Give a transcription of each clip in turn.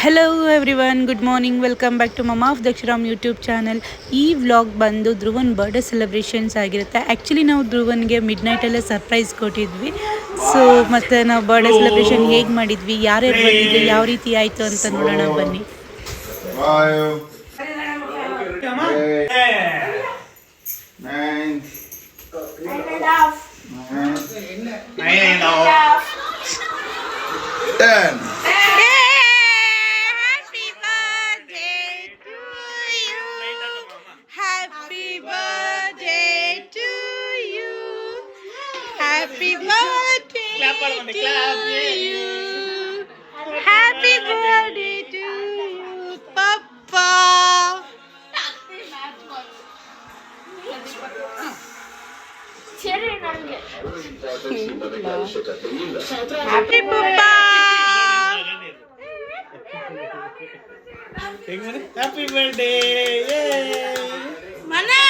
Hello every one good morning welcome back to mumma of Dakshram YouTube channel ಈ vlog ಬಂದು Dhruvan birthday celebrations ಆಗಿರುತ್ತೆ. Actually ನಾವು ಧ್ರುವನ್ಗೆ mid ನೈಟಲ್ಲೇ ಸರ್ಪ್ರೈಸ್ ಕೊಟ್ಟಿದ್ವಿ. ಸೊ ಮತ್ತು ನಾವು ಬರ್ಡೇ ಸೆಲೆಬ್ರೇಷನ್ ಹೇಗೆ ಮಾಡಿದ್ವಿ, ಯಾರ್ಯಾರು ಬಂದಿದ್ವಿ ಯಾವ ರೀತಿ ಆಯಿತು ಅಂತ ನೋಡೋಣ ಬನ್ನಿ. Ten. Happy birthday to you. Happy birthday to you, Papa. Happy Papa. Happy birthday. Yay. Mana?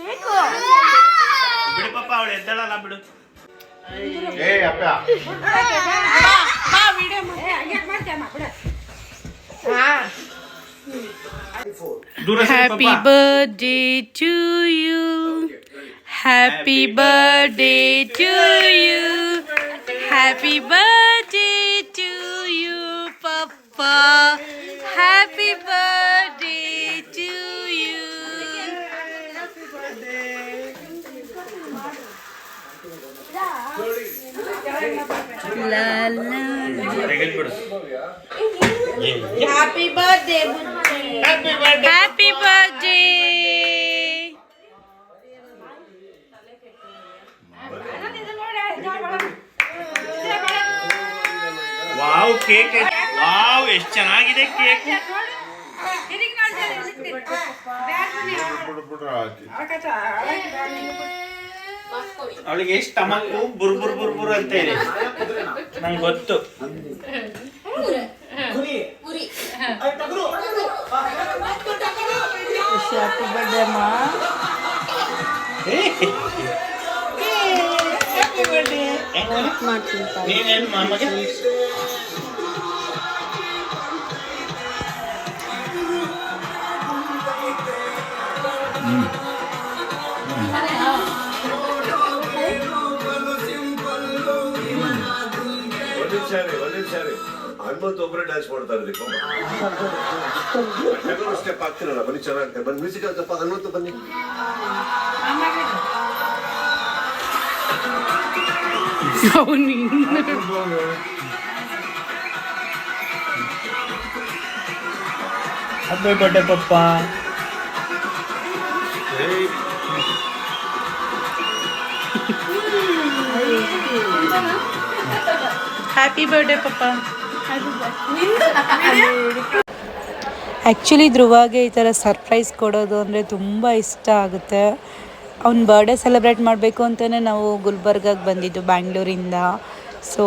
Deko. ಎದ್ದಾಳಲ್ಲ ಬಿಡು Hey, ಅಪ್ಪ. ದೂರ ಸರಿ Happy ಪಾಪ. birthday to you. Happy birthday to you. Happy birthday to you, Papa. La la. ತೆಗೆದ್ ಬಿಡು Happy birthday. Happy birthday Happy birthday. Wow cake wow ಎಷ್ಟು ಚೆನ್ನಾಗಿದೆ cake ಬಿಡು, ಬಿಡು, ಆಯ್ತು. ಅವಳಿಗೆ ಎಷ್ಟು ಟಮಕು ಬುರ್ ಬುರ್ ಬುರ್ ಬುರ್ ಅಂತ ಇದೆ ನಂಗೆ ಗೊತ್ತು Happy birthday, Ma. Happy birthday ನೀನೇನು ಮಾಮಗೆ ಒಂದೇ ಸಾರಿ ಒಂದೇ ಸಾರಿ ಹನುಮಂತ ಒಬ್ಬರೇ ಡ್ಯಾನ್ಸ್ ಮಾಡ್ತಾ ಇರೋದಕ್ಕೆ ಸ್ಟೆಪ್ ಆಗ್ತಿರಲ್ಲ ಬನ್ನಿ ಚೆನ್ನಾಗುತ್ತೆ ಬನ್ನಿ ಮ್ಯೂಸಿಕ್ ಅಂತಪ್ಪ ಹನುಮಂತ ಬನ್ನಿ happy birthday papa happy birthday papa actually ಧ್ರುವಾಗೆ ಈ ಥರ ಸರ್ಪ್ರೈಸ್ ಕೊಡೋದು ಅಂದರೆ ತುಂಬ ಇಷ್ಟ ಆಗುತ್ತೆ. ಅವ್ನ ಬರ್ಡೇ ಸೆಲೆಬ್ರೇಟ್ ಮಾಡಬೇಕು ಅಂತಲೇ ನಾವು ಗುಲ್ಬರ್ಗಾಗೆ ಬಂದಿದ್ದು ಬ್ಯಾಂಗ್ಳೂರಿಂದ ಸೊ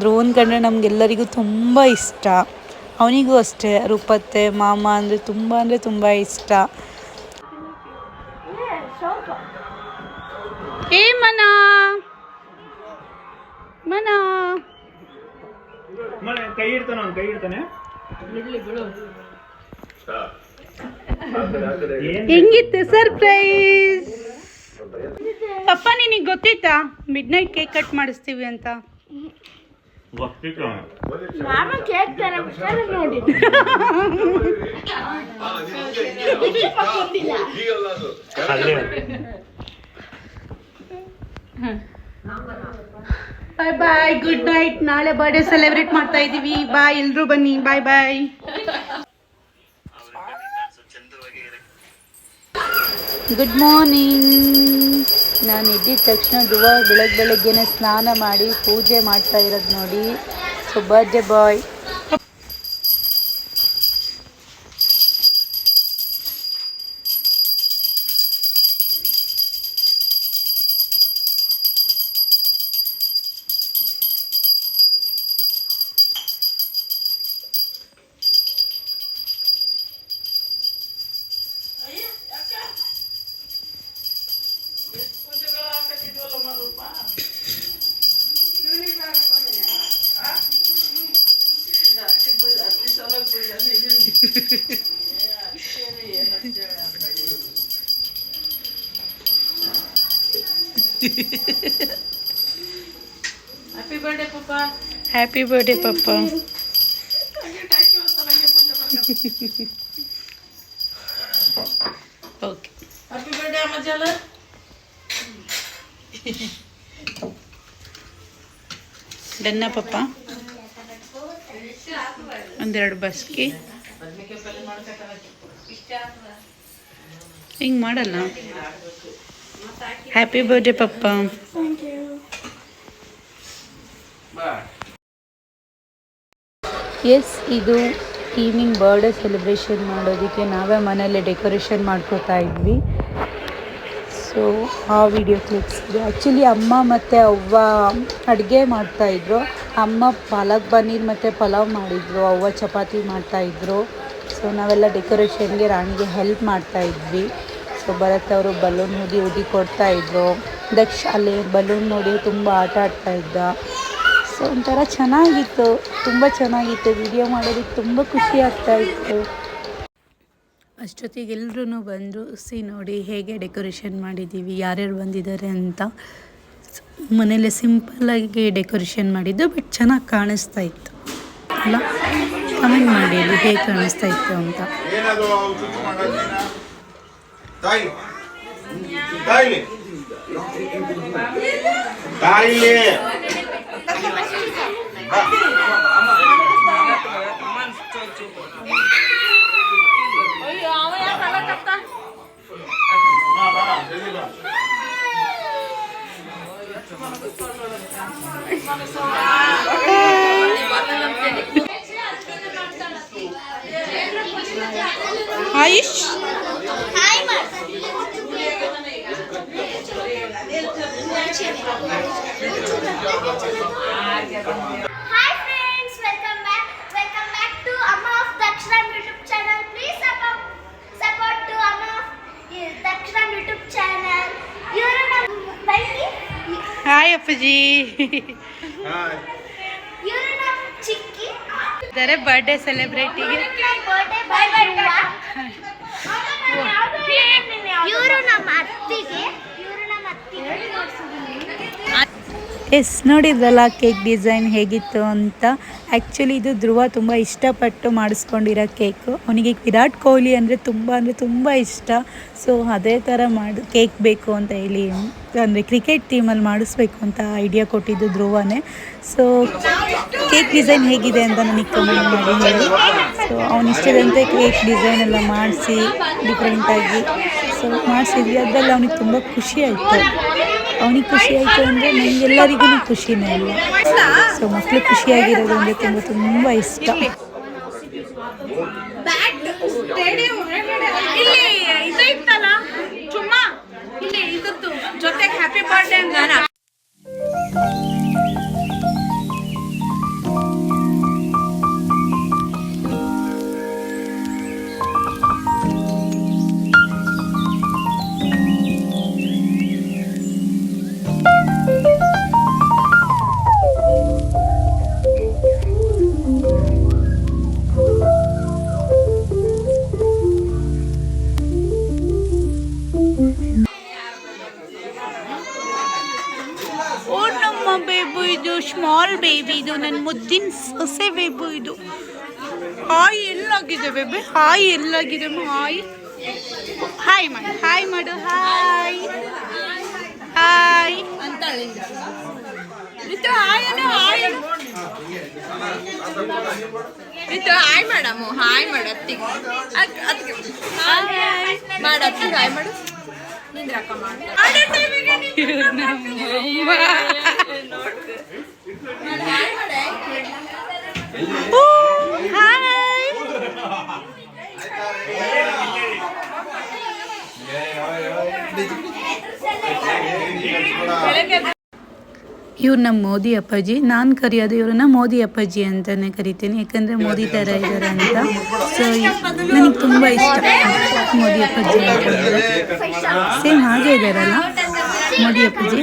ಧ್ರುವನ್ ಕಂಡ್ರೆ ನಮಗೆಲ್ಲರಿಗೂ ತುಂಬ ಇಷ್ಟ. ಅವನಿಗೂ ಅಷ್ಟೇ ರೂಪತ್ತೆ ಮಾಮ ಅಂದರೆ ತುಂಬ ಅಂದರೆ ತುಂಬ ಇಷ್ಟ. ಏ ಮನಾ ಮನ ಮನೆ ಕೈ ಇಡ್ತಾನೆ ಅವ್ನು ಕೈ ಇಡ್ತಾನೆ. ಹೆಂಗಿತ್ತು ಸರ್ಪ್ರೈಸ್? ಪಪ್ಪ ನಿನಗೆ ಗೊತ್ತಿತ್ತಾ ಮಿಡ್ ನೈಟ್ ಕೇಕ್ ಕಟ್ ಮಾಡಿಸ್ತೀವಿ ಅಂತ ಅಲ್ಲೇ ಬಾಯ್ ಬಾಯ್ ಗುಡ್ ನೈಟ್ ನಾಳೆ ಬರ್ಡೇ ಸೆಲೆಬ್ರೇಟ್ ಮಾಡ್ತಾ ಇದೀವಿ. ಬಾಯ್ ಎಲ್ರೂ ಬನ್ನಿ. ಬಾಯ್ ಬಾಯ್ ಗುಡ್ ಮಾರ್ನಿಂಗ್ ನಾನು ಇದ್ದಿದ್ದ ತಕ್ಷಣ ದುವ ಬೆಳಗ್ಗೆ ಬೆಳಗ್ಗೆನೆ ಸ್ನಾನ ಮಾಡಿ ಪೂಜೆ ಮಾಡ್ತಾ ಇರೋದು ನೋಡಿ. So birthday bye happy birthday papa okay ಡನ್ನ papa ಒಂದೆರಡು ಬಸ್ಕಿ. ಹಿಂಗೆ ಮಾಡಲ್ಲ. ಹ್ಯಾಪಿ ಬರ್ಡೇ ಪಪ್ಪ ಎಸ್, ಇದು ಈವ್ನಿಂಗ್ ಬರ್ಡೇ ಸೆಲೆಬ್ರೇಷನ್ ಮಾಡೋದಕ್ಕೆ ನಾವೇ ಮನೆಯಲ್ಲೇ ಡೆಕೋರೇಷನ್ ಮಾಡ್ಕೋತಾ ಇದ್ವಿ. ಸೊ, ಆ ವಿಡಿಯೋ ಕ್ಲಿಪ್ಸ್ ಇದೆ ಆ್ಯಕ್ಚುಲಿ ಅಮ್ಮ ಮತ್ತು ಅವ್ವ ಅಡುಗೆ ಮಾಡ್ತಾಯಿದ್ರು ಅಮ್ಮ ಪಾಲಕ್ ಪನ್ನೀರ್ ಮತ್ತು ಪಲಾವ್ ಮಾಡಿದ್ರು, ಅವ್ವ ಚಪಾತಿ ಮಾಡ್ತಾಯಿದ್ರು ಸೊ, ನಾವೆಲ್ಲ ಡೆಕೋರೇಷನ್ಗೆ ರಾಣಿಗೆ ಹೆಲ್ಪ್ ಮಾಡ್ತಾಯಿದ್ವಿ ಸೊ, ಭರತ್ ಅವರು ಬಲೂನ್ ಊದಿ ಊದಿ ಕೊಡ್ತಾಯಿದ್ರು ದಕ್ಷ ಅಲ್ಲಿ ಬಲೂನ್ ನೋಡಿ, ತುಂಬ ಆಟ ಆಡ್ತಾಯಿದ್ದ ಸೊ, ಒಂಥರ ಚೆನ್ನಾಗಿತ್ತು. ತುಂಬ ಚೆನ್ನಾಗಿತ್ತು. ವಿಡಿಯೋ ಮಾಡೋದಕ್ಕೆ ತುಂಬ ಖುಷಿ ಆಗ್ತಾ ಇತ್ತು. ಅಷ್ಟೊತ್ತಿಗೆ ಎಲ್ಲರೂ ಬಂದರು ಸಿ ನೋಡಿ ಹೇಗೆ ಡೆಕೋರೇಷನ್ ಮಾಡಿದ್ದೀವಿ ಯಾರ್ಯಾರು ಬಂದಿದ್ದಾರೆ ಅಂತ ಮನೇಲೆ ಸಿಂಪಲ್ಲಾಗಿ ಡೆಕೋರೇಷನ್ ಮಾಡಿದ್ದು ಬಟ್ ಚೆನ್ನಾಗಿ ಕಾಣಿಸ್ತಾ ಇತ್ತು. ಅಲ್ಲ ಕಮೆಂಟ್ ಮಾಡಿ ಅಲ್ಲಿ ಹೇಗೆ ಕಾಣಿಸ್ತಾ ಇತ್ತು ಅಂತ. ತಾಯಿ. ತಾಯಿಲಿ ತಾಯಿಲಿ AYUSH Hi friends, welcome back. Welcome back to Amma of Dakshinam YouTube channel. Please support support to Amma of yeah, Dakshinam YouTube channel. ಇವರು ನಮ್ಮ ಬನ್ನಿ ಹಾಯ್ ಅಪ್ಪಾಜಿ ಇವರು ನಮ್ಮ ಚಿಕ್ಕಿ ಇದ್ದಾರೆ ಬರ್ಡೇ ಸೆಲೆಬ್ರೇಟಿಗೆ ಬರ್ಡೇ ಬಾಯ್ ಇವರು ನಮ್ಮ ಅತ್ತಿಗೆ ಇವರು ನಮ್ಮ ಅತ್ತಿಗೆ ಎಸ್, ನೋಡಿದ್ರಲ್ಲ ಕೇಕ್ ಡಿಸೈನ್ ಹೇಗಿತ್ತು ಅಂತ. ಆ್ಯಕ್ಚುಲಿ ಇದು ಧ್ರುವ ತುಂಬ ಇಷ್ಟಪಟ್ಟು ಮಾಡಿಸ್ಕೊಂಡಿರೋ ಕೇಕು. ಅವನಿಗೆ ವಿರಾಟ್ ಕೊಹ್ಲಿ ಅಂದರೆ ತುಂಬ ಅಂದರೆ ತುಂಬ ಇಷ್ಟ. ಸೊ ಅದೇ ಥರ ಮಾಡಿ, ಕೇಕ್ ಬೇಕು ಅಂತ ಹೇಳಿ, ಅಂದರೆ ಕ್ರಿಕೆಟ್ ಟೀಮಲ್ಲಿ ಮಾಡಿಸ್ಬೇಕು ಅಂತ ಐಡಿಯಾ ಕೊಟ್ಟಿದ್ದು ಧ್ರುವನೇ. ಸೊ ಕೇಕ್ ಡಿಸೈನ್ ಹೇಗಿದೆ ಅಂತ ನನಗೆ ಕಮೆಂಟ್ ಮಾಡಿ ಹೇಳಿ. ಸೊ ಇಷ್ಟದಂತೆ ಕೇಕ್ ಡಿಸೈನ್ ಎಲ್ಲ ಮಾಡಿಸಿ ಡಿಫ್ರೆಂಟಾಗಿ ಸೊ ಮಾಡಿಸಿದ್ವಿ. ಅದರಲ್ಲಿ ಅವನಿಗೆ ತುಂಬ ಖುಷಿ ಆಯಿತು. ಅವನಿಗೆ ಖುಷಿ ಆಯಿತು ಅಂದರೆ ನಮಗೆಲ್ಲರಿಗೂ ಖುಷಿನೇ ಇಲ್ಲ ಸೊ ಮಕ್ಕಳು ಖುಷಿಯಾಗಿರೋದು ಅಂದರೆ ತುಂಬ ತುಂಬ ಇಷ್ಟ. ಜೊತೆಗೆ ಹ್ಯಾಪಿ ನನ್ನ ಮುದ್ದಿನ ಸೊಸೆ ಬೇಬು ಇದು. ಹಾಯ್ ಎಲ್ಲಾಗಿದೆ ಬೇಬೆ? ಹಾಯ್ ಎಲ್ಲಾಗಿದೆ ಹಾಯ್. ಹಾಯ್ ಮಾಡು ಹಾಯ್ ಮಾಡು ಹಾಯ್. ಹಾಯ್. ಅಂತ ಹಾಯ್ ಅನ್ನು ಹಾಯ್ ಅನ್ನು. ಹಾಯ್ ಮಾಡು ಅತ್ತಿಗೆ. ಮಾಡು ಅತ್ತಿಗೆ ಹಾಯ್ ಮಾಡು. ನಿಂದ್ರಕ್ಕ ಮಾಡೋ. ಟೈಮಿಗೆ ಇವ್ರು ನಮ್ಮ ಮೋದಿ ಅಪ್ಪಾಜಿ, ನಾನು ಕರೆಯೋದು ಇವ್ರನ್ನ ಮೋದಿ ಅಪ್ಪಾಜಿ ಅಂತಲೇ ಕರಿತೀನಿ, ಯಾಕಂದರೆ ಮೋದಿ ಥರ ಇದ್ದಾರೆ ಅಂತ. ಸೊ ನನಗೆ ತುಂಬ ಇಷ್ಟ. ಮೋದಿ ಅಪ್ಪಾಜಿ ಅಂತಂದರೆ ಸೇಮ್ ಹಾಗೆ ಇದ್ದಾರಲ್ಲ ಮೋದಿ ಅಪ್ಪಾಜಿ.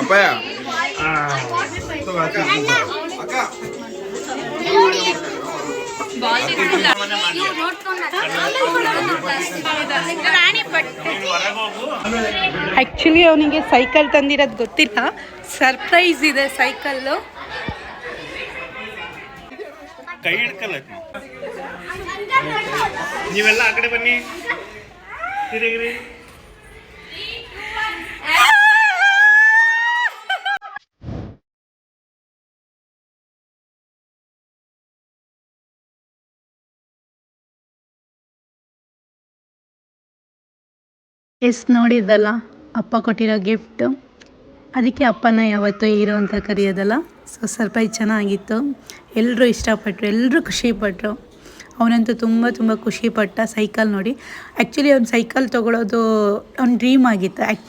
ಅಪ್ಪಯ್ಯ ಆ್ಯಕ್ಚುಲಿ ಅವನಿಗೆ ಸೈಕಲ್ ತಂದಿರೋದು ಗೊತ್ತಿಲ್ಲ. ಸರ್ಪ್ರೈಸ್ ಇದೆ ಸೈಕಲ್ಲು ಕೈ ಹಿಡ್ಕಲ್ಲ ನೀವೆಲ್ಲ ಆ ಕಡೆ ಬನ್ನಿ. ಎಸ್ ನೋಡಿದ್ದಲ್ಲ? ಅಪ್ಪ ಕೊಟ್ಟಿರೋ ಗಿಫ್ಟು ಅದಕ್ಕೆ ಅಪ್ಪನ ಯಾವತ್ತೂ ಹೀರೋ ಅಂತ ಕರೆಯೋದಲ್ಲ? ಸೊ ಸರ್ಪ್ರೈಸ್ ಚೆನ್ನಾಗಿತ್ತು. ಎಲ್ಲರೂ ಇಷ್ಟಪಟ್ಟರು ಎಲ್ಲರೂ ಖುಷಿಪಟ್ಟರು ಅವನಂತೂ ತುಂಬ ತುಂಬ ಖುಷಿಪಟ್ಟ ಸೈಕಲ್ ನೋಡಿ. ಆ್ಯಕ್ಚುಲಿ ಅವ್ನು ಸೈಕಲ್ ತೊಗೊಳೋದು ಅವ್ನ ಡ್ರೀಮ್ ಆಗಿತ್ತು. ಆ್ಯಕ್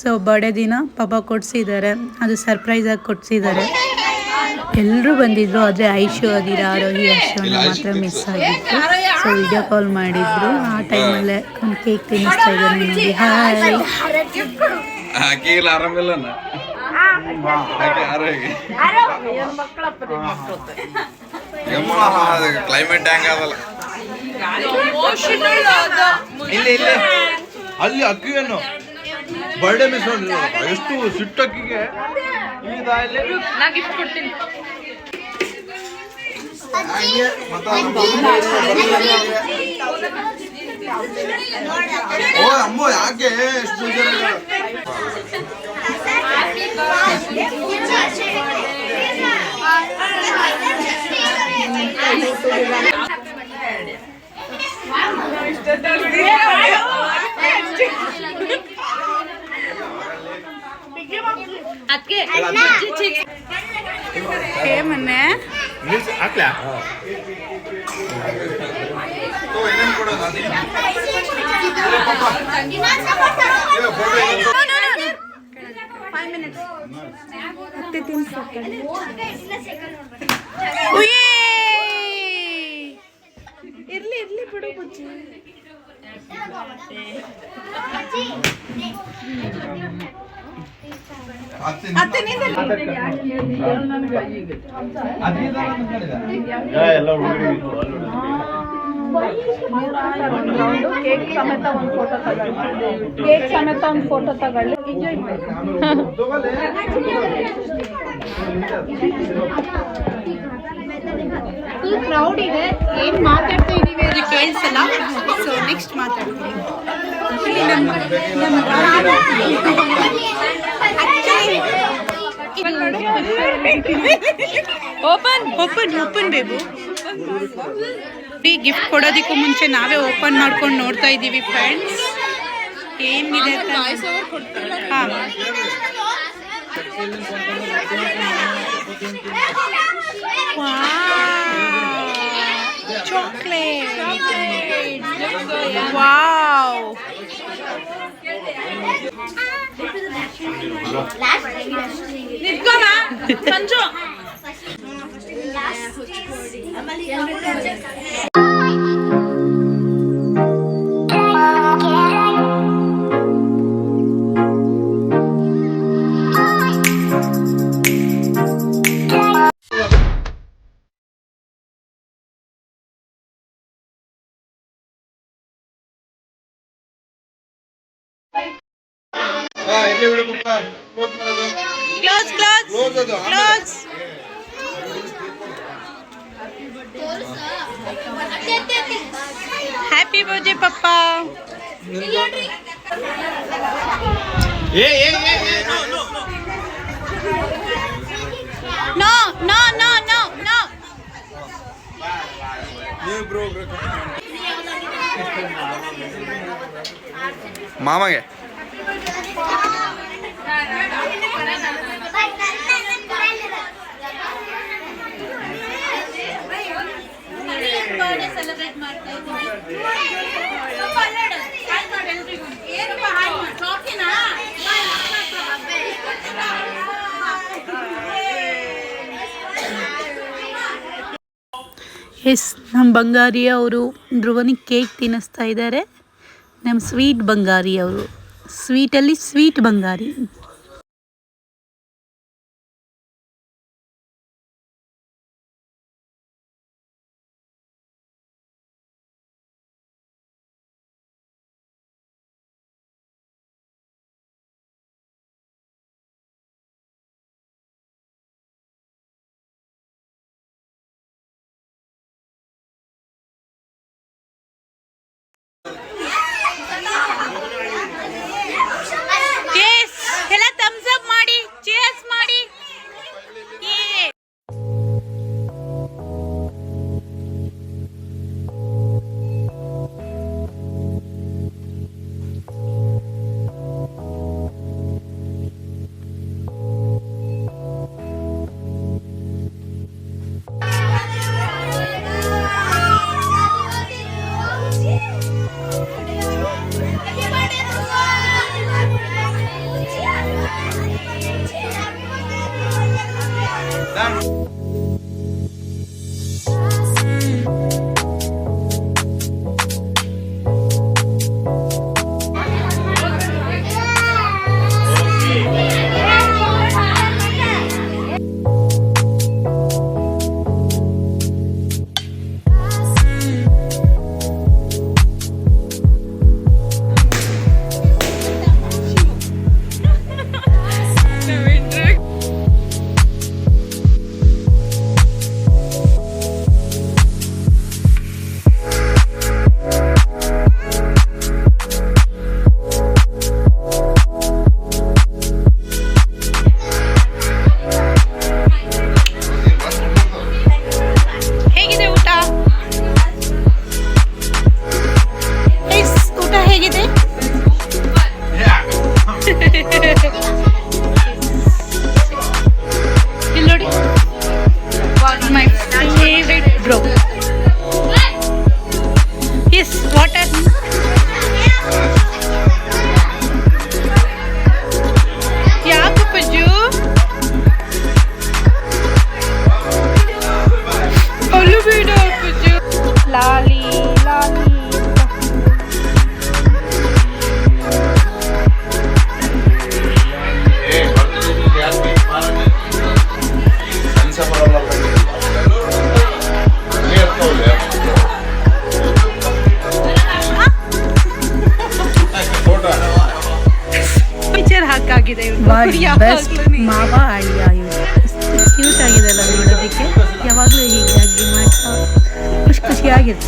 ಸೊ ಬರ್ಡೇ ದಿನ ಪಾಪ ಕೊಡಿಸಿದ್ದಾರೆ. ಅದು ಸರ್ಪ್ರೈಸಾಗಿ ಕೊಡಿಸಿದ್ದಾರೆ. ಎಲ್ಲರೂ ಬಂದಿದ್ರು ಆದರೆ ಐಶು ಅದಿರ ಆರೋಹಿ ಅಶೋನ ಮಾತ್ರ ಮಿಸ್ ಆಗಿತ್ತು. ಸೊ ವಿಡಿಯೋ ಕಾಲ್ ಮಾಡಿದ್ರು. ಆ ಟೈಮಲ್ಲೇ ಒಂದು ಕೇಕ್ ತಿನ್ನಿಸ್ತಾ ಇದ್ದಾನೆ ನೋಡಿ ಹಾಯ್ ಕ್ಲೈಮೇಟ್ ಹ್ಯಾಂಗ್ ಆಗಲ್ಲ. ಇಲ್ಲ ಇಲ್ಲ. ಅಲ್ಲಿ ಅಕ್ಕಿಯನ್ನು ಬರ್ಡೇ ಮಿಸ್ ಎಷ್ಟು ಸಿಟ್ಟು ಅಕ್ಕಿಗೆ. ಓ ಅಮ್ಮ ಯಾಕೆ ಎಷ್ಟು ಮೊನ್ನೆ ನಿಲ್ಸಿ ಹಾಕ್ಲಾ ಇರ್ಲಿ ಇರ್ಲಿ ಬಿಡು ಬುಜ್ಜಿ. ಅತ್ತೆ ಎಲ್ಲ ಹುಡುಗರಿಗೆ ಕೇಕ್ ಸಮೇತ ಒಂದು ಫೋಟೋ ತಗೊಳ್ಳಿ. ಕೇಕ್ ಸಮೇತ ಒಂದು ಫೋಟೋ ತಗೊಳ್ಳಿ ಎಂಜಾಯ್ ಮಾಡಿ ಫುಲ್ ಕ್ರೌಡ್ ಇದೆ. ಏನ್ ಮಾತಾಡ್ತಾ ಇದೀವಿ ಅದು ಕೇಳಿಸಲ್ಲ. ಸೊ ನೆಕ್ಸ್ಟ್ ಮಾತಾಡ್ತೀನಿ. ಓಪನ್ ಓಪನ್ ಓಪನ್ ಬೇಬು ಗಿಫ್ಟ್ ಕೊಡೋದಕ್ಕೂ ಮುಂಚೆ ನಾವೇ ಓಪನ್ ಮಾಡ್ಕೊಂಡು ನೋಡ್ತಾ ಇದ್ದೀವಿ ಫ್ರೆಂಡ್ಸ್ ಏನಿದೆ ಅಂತ? 哇，巧克力，哇哦！你干嘛？端正。ಕ್ಲೋಸ್ ಕ್ಲೋಸ್ ಅದು ಕ್ಲೋಸ್ ಹ್ಯಾಪಿ ಬರ್ಡೇ ಪಪ್ಪ ಏ ಏ ಏ ಏ, no, no, no. No no no yes ನಮ್ಮ ಬಂಗಾರಿ ಅವರು ಧ್ರುವನಿಗೆ ಕೇಕ್ ತಿನ್ನಿಸ್ತಾ ಇದ್ದಾರೆ. ನಮ್ಮ ಸ್ವೀಟ್ ಬಂಗಾರಿ ಅವರು ಸ್ವೀಟಲ್ಲಿ ಸ್ವೀಟ್ ಬಂಗಾರಿ.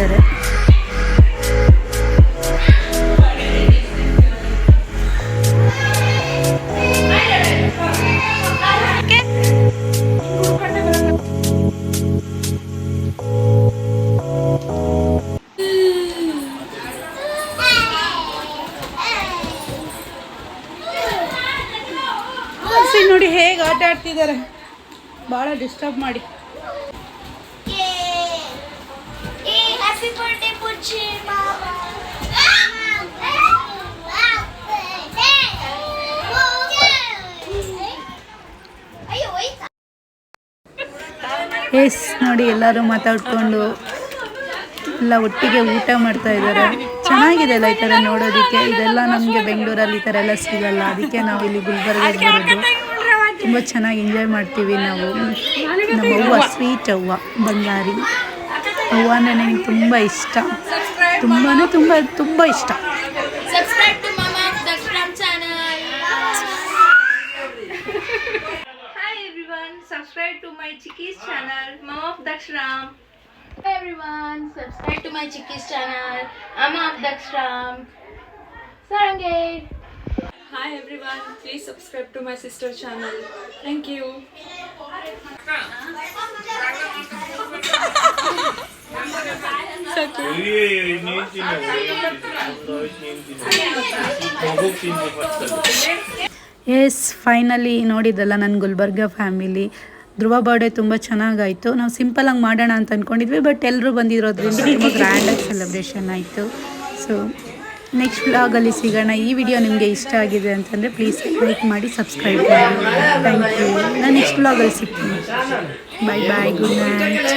ಖುಷಿಯಾಗಿರ್ತಾರೆ ನೋಡಿ ಹೇಗೆ ಆಟ ಆಡ್ತಿದ್ದಾರೆ. ಭಾಳ ಡಿಸ್ಟರ್ಬ್ ಮಾಡಿ. ಎಸ್ ನೋಡಿ ಎಲ್ಲರೂ ಮಾತಾಡ್ಕೊಂಡು ಎಲ್ಲ ಒಟ್ಟಿಗೆ ಊಟ ಮಾಡ್ತಾ ಇದ್ದಾರೆ. ಚೆನ್ನಾಗಿದೆ ಅಲ್ಲ ಈ ಥರ ನೋಡೋದಕ್ಕೆ? ಇದೆಲ್ಲ ನಮಗೆ ಬೆಂಗಳೂರಲ್ಲಿ ಈ ಥರ ಎಲ್ಲ ಸಿಗಲ್ಲ. ಅದಕ್ಕೆ ನಾವು ಇಲ್ಲಿ ಗುಲ್ಬರ್ಗಕ್ಕೆ ಬರೋದು. ತುಂಬ ಚೆನ್ನಾಗಿ ಎಂಜಾಯ್ ಮಾಡ್ತೀವಿ ನಾವು. ನಮ್ಮ ಅವ್ವ ಸ್ವೀಟ್ ಅವ್ವ, ಬಂಗಾರಿ. ಅವ್ವ ಅಂದರೆ ನನಗೆ ತುಂಬ ಇಷ್ಟ. ತುಂಬಾ ತುಂಬ ತುಂಬ ಇಷ್ಟ Subscribe to Mama Dakshram channel. Hi everyone, subscribe to my Chickies channel, Mom of Dakshram. Hi subscribe to my ಚಿಕ್ಕಿಸ್ channel ಅಮ್ಮ ಅಕ್ದಕ್ಷ್ರಾಮ್ hi everyone please subscribe to my sister channel thank you yes finally ನೋಡಿದ್ದಲ್ಲ ನನ್ನ Gulbarga family ಧ್ರುವ birthday ತುಂಬ ಚೆನ್ನಾಗಾಯಿತು. ನಾವು ಸಿಂಪಲಾಗಿ ಮಾಡೋಣ ಅಂತ ಅಂದ್ಕೊಂಡಿದ್ವಿ but ಎಲ್ಲರೂ ಬಂದಿರೋದ್ರಿಂದ ತುಂಬ ಗ್ರ್ಯಾಂಡಾಗಿ ಸೆಲೆಬ್ರೇಷನ್ ಆಯಿತು. ಸೊ ನೆಕ್ಸ್ಟ್ ಬ್ಲಾಗಲ್ಲಿ ಸಿಗೋಣ. ಈ ವಿಡಿಯೋ ನಿಮಗೆ ಇಷ್ಟ ಆಗಿದೆ ಅಂತಂದರೆ ಪ್ಲೀಸ್ ಲೈಕ್ ಮಾಡಿ ಸಬ್ಸ್ಕ್ರೈಬ್ ಮಾಡಿ. ಥ್ಯಾಂಕ್ ಯು ನಾನು ನೆಕ್ಸ್ಟ್ ಬ್ಲಾಗಲ್ಲಿ ಸಿಗ್ತೀನಿ. Bye bye good night